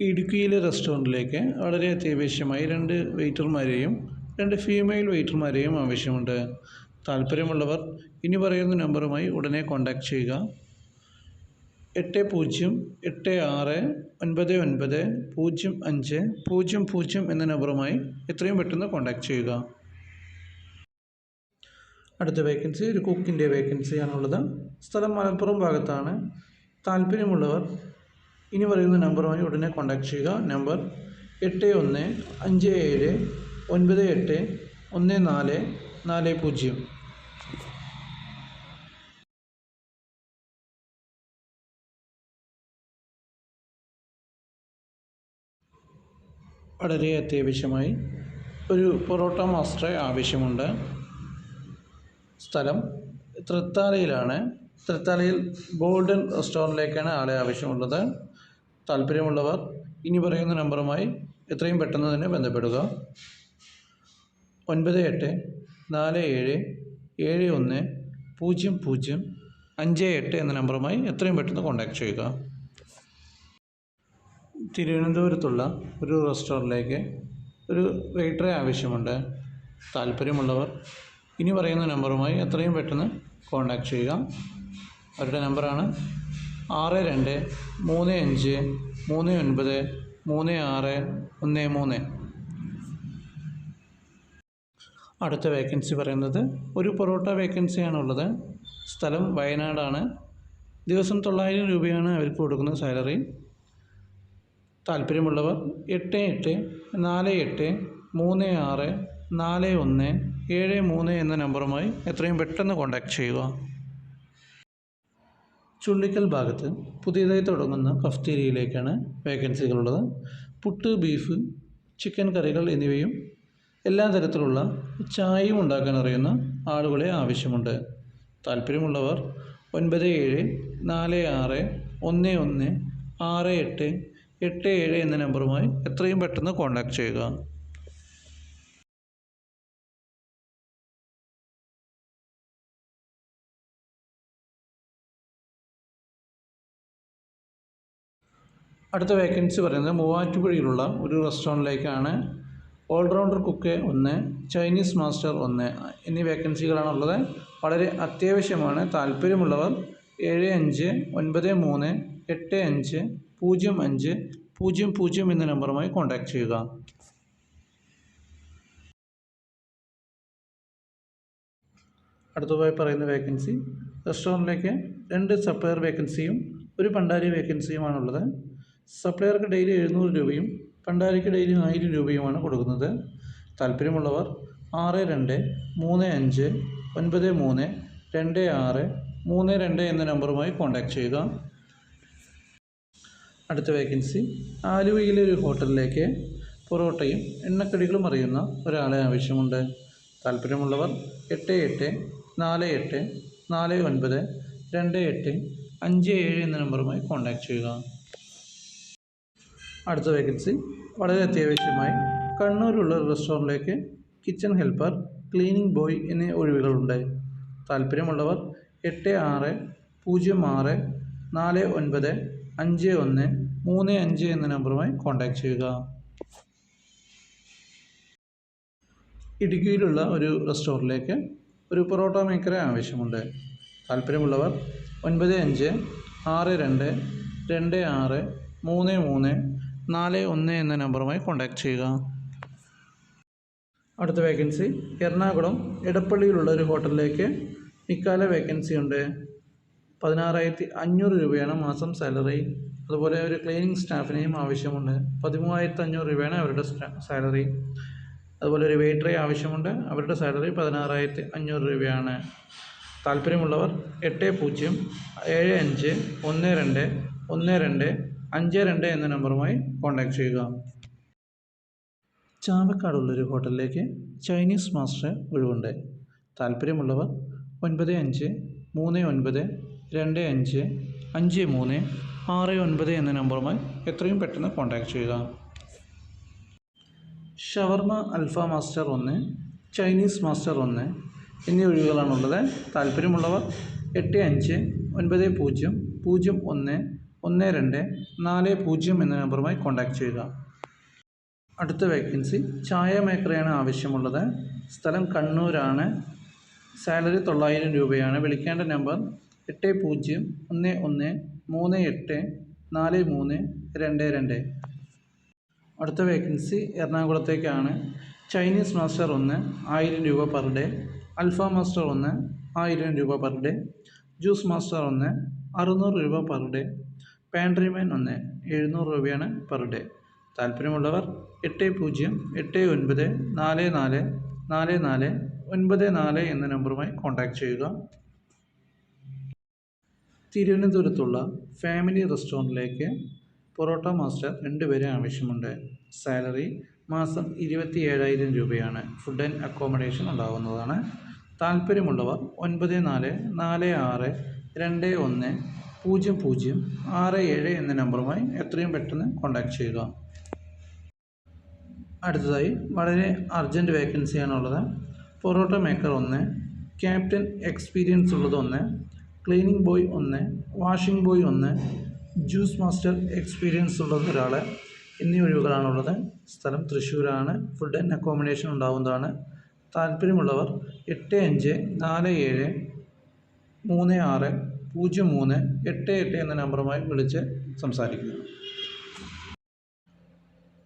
ഇടുക്കിയിലെ റെസ്റ്റോറന്റിലേക്ക് വളരെ അത്യാവശ്യമായി രണ്ട് വെയിറ്റർമാരെയും രണ്ട് ഫീമെയിൽ വെയിറ്റർമാരെയും ആവശ്യമുണ്ട്. താല്പര്യമുള്ളവർ ഇനി പറയുന്ന നമ്പറുമായി ഉടനെ കോൺടാക്റ്റ് ചെയ്യുക. എട്ട് പൂജ്യം എട്ട് ആറ് ഒൻപത് ഒൻപത് പൂജ്യം അഞ്ച് പൂജ്യം പൂജ്യം എന്ന നമ്പറുമായി എത്രയും പെട്ടെന്ന് കോൺടാക്റ്റ് ചെയ്യുക. അടുത്ത വേക്കൻസി ഒരു കുക്കിന്റെ വേക്കൻസിയാണുള്ളത്. സ്ഥലം മലപ്പുറം ഭാഗത്താണ്. താല്പര്യമുള്ളവർ ഇനി പറയുന്ന നമ്പറുമായി ഉടനെ കോൺടാക്റ്റ് ചെയ്യുക. നമ്പർ എട്ട് ഒന്ന് അഞ്ച് ഏഴ് ഒൻപത് എട്ട് ഒന്ന് നാല് നാല് പൂജ്യം. വളരെ അത്യാവശ്യമായി ഒരു പൊറോട്ട മാസ്റ്ററെ ആവശ്യമുണ്ട്. സ്ഥലം തൃത്താലയിലാണ്. തൃത്താലയിൽ ഗോൾഡൻ റെസ്റ്റോറന്റിലേക്കാണ് ആളെ ആവശ്യമുള്ളത്. താല്പര്യമുള്ളവർ ഇനി പറയുന്ന നമ്പറുമായി എത്രയും പെട്ടെന്ന് തന്നെ ബന്ധപ്പെടുക. ഒൻപത് എട്ട് നാല് ഏഴ് ഏഴ് ഒന്ന് പൂജ്യം പൂജ്യം അഞ്ച് എട്ട് എന്ന നമ്പറുമായി എത്രയും പെട്ടെന്ന് കോൺടാക്റ്റ് ചെയ്യുക. തിരുവനന്തപുരത്തുള്ള ഒരു റെസ്റ്റോറന്റിലേക്ക് ഒരു വെയിറ്ററെ ആവശ്യമുണ്ട്. താല്പര്യമുള്ളവർ ഇനി പറയുന്ന നമ്പറുമായി എത്രയും പെട്ടെന്ന് കോൺടാക്റ്റ് ചെയ്യുക. അവരുടെ നമ്പറാണ് ആറ് രണ്ട് മൂന്ന് അഞ്ച് മൂന്ന് ഒൻപത് മൂന്ന് ആറ് ഒന്ന് മൂന്ന്. അടുത്ത വേക്കൻസി പറയുന്നത് ഒരു പൊറോട്ട വേക്കൻസിയാണുള്ളത്. സ്ഥലം വയനാടാണ്. ദിവസം തൊള്ളായിരം രൂപയാണ് അവർക്ക് കൊടുക്കുന്ന സാലറി. താല്പര്യമുള്ളവർ എട്ട് എട്ട് നാല് എട്ട് മൂന്ന് ആറ് നാല് ഒന്ന് ഏഴ് മൂന്ന് എന്ന നമ്പറുമായി എത്രയും പെട്ടെന്ന് കോൺടാക്റ്റ് ചെയ്യുക. ചുള്ളിക്കൽ ഭാഗത്ത് പുതിയതായി തുടങ്ങുന്ന കഫ്തീരിയയിലേക്കാണ് വേക്കൻസികളുള്ളത്. പുട്ട് ബീഫ് ചിക്കൻ കറികൾ എന്നിവയും എല്ലാ തരത്തിലുള്ള ചായയും ഉണ്ടാക്കാൻ അറിയുന്ന ആളുകളെ ആവശ്യമുണ്ട്. താല്പര്യമുള്ളവർ ഒൻപത് ഏഴ് നാല് ആറ് ഒന്ന് ഒന്ന് ആറ് എട്ട് എട്ട് ഏഴ് എന്ന നമ്പറുമായി എത്രയും പെട്ടെന്ന് കോൺടാക്റ്റ് ചെയ്യുക. അടുത്ത വേക്കൻസി പറയുന്നത് മൂവാറ്റുപുഴയിലുള്ള ഒരു റെസ്റ്റോറന്റിലേക്കാണ് ഓൾറൗണ്ടർ കുക്ക് ഒന്ന് ചൈനീസ് മാസ്റ്റർ ഒന്ന് എന്നീ വേക്കൻസികളാണുള്ളത് വളരെ അത്യാവശ്യമാണ്. താല്പര്യമുള്ളവർ ഏഴ് അഞ്ച് ഒൻപത് മൂന്ന് എട്ട് അഞ്ച് പൂജ്യം അഞ്ച് പൂജ്യം പൂജ്യം എന്ന നമ്പറുമായി കോൺടാക്റ്റ് ചെയ്യുക. അടുത്തതായി പറയുന്ന വേക്കൻസി റെസ്റ്റോറന്റിലേക്ക് രണ്ട് സപ്പയർ വേക്കൻസിയും ഒരു പണ്ടാരി വേക്കൻസിയുമാണുള്ളത് സപ്ലയർക്ക് ഡെയിലി എഴുന്നൂറ് രൂപയും പണ്ടാരിക്ക് ഡെയിലി ആയിരം രൂപയുമാണ് കൊടുക്കുന്നത്. താല്പര്യമുള്ളവർ ആറ് രണ്ട് മൂന്ന് അഞ്ച് ഒൻപത് മൂന്ന് രണ്ട് ആറ് മൂന്ന് രണ്ട് എന്ന നമ്പറുമായി കോൺടാക്റ്റ് ചെയ്യുക. അടുത്ത വേക്കൻസി. ആലുവയിലെ ഒരു ഹോട്ടലിലേക്ക് പൊറോട്ടയും എണ്ണക്കടികളും അറിയുന്ന ഒരാളെ ആവശ്യമുണ്ട്. താല്പര്യമുള്ളവർ എട്ട് എട്ട് നാല് എട്ട് നാല് ഒൻപത് രണ്ട് എട്ട് അഞ്ച് ഏഴ് എന്ന നമ്പറുമായി കോൺടാക്റ്റ് ചെയ്യുക. അടുത്ത വേക്കൻസി വളരെ അത്യാവശ്യമായി. കണ്ണൂരുള്ള റെസ്റ്റോറന്റിലേക്ക് കിച്ചൺ ഹെൽപ്പർ ക്ലീനിങ് ബോയ് എന്നീ ഒഴിവുകളുണ്ട്. താല്പര്യമുള്ളവർ എട്ട് ആറ് പൂജ്യം ആറ് നാല് ഒൻപത് അഞ്ച് ഒന്ന് മൂന്ന് അഞ്ച് എന്ന നമ്പറുമായി കോൺടാക്റ്റ് ചെയ്യുക. ഇടുക്കിയിലുള്ള ഒരു റെസ്റ്റോറന്റിലേക്ക് ഒരു പൊറോട്ട മേക്കറെ ആവശ്യമുണ്ട്. താല്പര്യമുള്ളവർ ഒൻപത് അഞ്ച് ആറ് രണ്ട് രണ്ട് ആറ് മൂന്ന് മൂന്ന് നാല് ഒന്ന് എന്ന നമ്പറുമായി കോൺടാക്റ്റ് ചെയ്യുക. അടുത്ത വേക്കൻസി എറണാകുളം എടപ്പള്ളിയിലുള്ള ഒരു ഹോട്ടലിലേക്ക് ഇക്കാല വേക്കൻസി ഉണ്ട്. പതിനാറായിരത്തി അഞ്ഞൂറ് രൂപയാണ് മാസം സാലറി അതുപോലെ ഒരു ക്ലീനിങ് സ്റ്റാഫിനെയും ആവശ്യമുണ്ട്. പതിമൂവായിരത്തി അഞ്ഞൂറ് രൂപയാണ് അവരുടെ സാലറി അതുപോലെ ഒരു വെയിറ്ററെ ആവശ്യമുണ്ട്. അവരുടെ സാലറി പതിനാറായിരത്തി അഞ്ഞൂറ് രൂപയാണ്. താല്പര്യമുള്ളവർ എട്ട് പൂജ്യം ഏഴ് അഞ്ച് ഒന്ന് രണ്ട് ഒന്ന് രണ്ട് അഞ്ച് രണ്ട് എന്ന നമ്പറുമായി കോൺടാക്റ്റ് ചെയ്യുക. ചാവക്കാടുള്ളൊരു ഹോട്ടലിലേക്ക് ചൈനീസ് മാസ്റ്റർ ഒഴിവുണ്ട്. താല്പര്യമുള്ളവർ ഒൻപത് അഞ്ച് മൂന്ന് ഒൻപത് രണ്ട് അഞ്ച് അഞ്ച് മൂന്ന് ആറ് ഒൻപത് എന്ന നമ്പറുമായി എത്രയും പെട്ടെന്ന് കോൺടാക്റ്റ് ചെയ്യുക. ഷവർമ അൽഫ മാസ്റ്റർ ഒന്ന് ചൈനീസ് മാസ്റ്റർ ഒന്ന് എന്നീ ഒഴിവുകളാണുള്ളത്. താല്പര്യമുള്ളവർ എട്ട് അഞ്ച് ഒൻപത് പൂജ്യം പൂജ്യം ഒന്ന് ഒന്ന് രണ്ട് നാല് പൂജ്യം എന്ന നമ്പറുമായി കോൺടാക്റ്റ് ചെയ്യുക. അടുത്ത വേക്കൻസി ചായ മേക്കറെയാണ് ആവശ്യമുള്ളത്. സ്ഥലം കണ്ണൂരാണ്. സാലറി തൊള്ളായിരം രൂപയാണ്. വിളിക്കേണ്ട നമ്പർ എട്ട് പൂജ്യം ഒന്ന് ഒന്ന് മൂന്ന് എട്ട് നാല് മൂന്ന് രണ്ട് രണ്ട്. അടുത്ത വേക്കൻസി എറണാകുളത്തേക്കാണ്. ചൈനീസ് മാസ്റ്റർ ഒന്ന് ആയിരം രൂപ പെർ ഡേ അൽഫ മാസ്റ്റർ ഒന്ന് ആയിരം രൂപ പെർ ഡേ ജ്യൂസ് മാസ്റ്റർ ഒന്ന് അറുന്നൂറ് രൂപ പെർ ഡേ പാൻട്രിമാൻ ഒന്ന് എഴുന്നൂറ് രൂപയാണ് പെർ ഡേ താല്പര്യമുള്ളവർ എട്ട് പൂജ്യം എട്ട് ഒൻപത് നാല് നാല് നാല് നാല് ഒൻപത് നാല് എന്ന നമ്പറുമായി കോൺടാക്റ്റ് ചെയ്യുക. തിരുവനന്തപുരത്തുള്ള ഫാമിലി റെസ്റ്റോറന്റിലേക്ക് പൊറോട്ട മാസ്റ്റർ രണ്ടുപേരെ ആവശ്യമുണ്ട്. സാലറി മാസം ഇരുപത്തി ഏഴായിരം രൂപയാണ്. ഫുഡ് ആൻഡ് അക്കോമഡേഷൻ ഉണ്ടാകുന്നതാണ്. താല്പര്യമുള്ളവർ ഒൻപത് നാല് നാല് ആറ് രണ്ട് ഒന്ന് പൂജ്യം പൂജ്യം ആറ് ഏഴ് എന്ന നമ്പറുമായി എത്രയും പെട്ടെന്ന് കോൺടാക്ട് ചെയ്യുക. അടുത്തതായി വളരെ അർജന്റ് വേക്കൻസിയാണുള്ളത് പൊറോട്ട മേക്കർ ഒന്ന് ക്യാപ്റ്റൻ എക്സ്പീരിയൻസ് ഉള്ളത് ഒന്ന് ക്ലീനിങ് ബോയ് ഒന്ന് വാഷിംഗ് ബോയ് ഒന്ന് ജ്യൂസ് മാസ്റ്റർ എക്സ്പീരിയൻസ് ഉള്ളത് ഒരാൾ എന്നീ ഒഴിവുകളാണുള്ളത്. സ്ഥലം തൃശ്ശൂരാണ്. ഫുഡ് ആൻഡ് അക്കോമഡേഷൻ ഉണ്ടാവുന്നതാണ്. താല്പര്യമുള്ളവർ എട്ട് അഞ്ച് നാല് ഏഴ് മൂന്ന് ആറ് പൂജ്യം മൂന്ന് എട്ട് എട്ട് എന്ന നമ്പറുമായി വിളിച്ച് സംസാരിക്കുക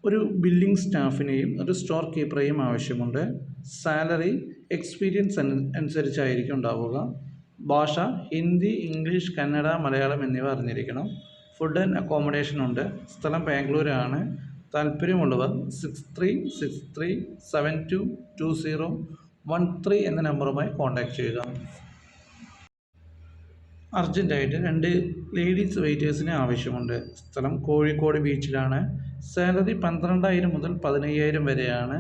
ഒരു ബില്ലിംഗ് സ്റ്റാഫിനെയും ഒരു സ്റ്റോർ കീപ്പറെയും ആവശ്യമുണ്ട്. സാലറി എക്സ്പീരിയൻസ് അനുസരിച്ചായിരിക്കും ഉണ്ടാവുക. ഭാഷ ഹിന്ദി ഇംഗ്ലീഷ് കന്നഡ മലയാളം എന്നിവ അറിഞ്ഞിരിക്കണം. ഫുഡ് ആൻഡ് അക്കോമഡേഷൻ ഉണ്ട്. സ്ഥലം ബാംഗ്ലൂരാണ്. താല്പര്യമുള്ളവർ six three six three seven two two zero one three എന്ന നമ്പറുമായി കോൺടാക്റ്റ് ചെയ്യുക. അർജന്റായിട്ട് രണ്ട് ലേഡീസ് വെയിറ്റേഴ്സിനെ ആവശ്യമുണ്ട്. സ്ഥലം കോഴിക്കോട് ബീച്ചിലാണ്. സാലറി പന്ത്രണ്ടായിരം മുതൽ പതിനയ്യായിരം വരെയാണ്.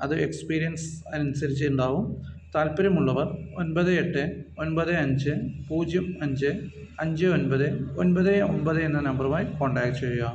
അത് എക്സ്പീരിയൻസ് അനുസരിച്ച് ഉണ്ടാവും. താല്പര്യമുള്ളവർ ഒൻപത് എട്ട് ഒൻപത് അഞ്ച് പൂജ്യം അഞ്ച് അഞ്ച് ഒൻപത് ഒൻപത് ഒമ്പത് എന്ന നമ്പറുമായി കോൺടാക്റ്റ് ചെയ്യുക.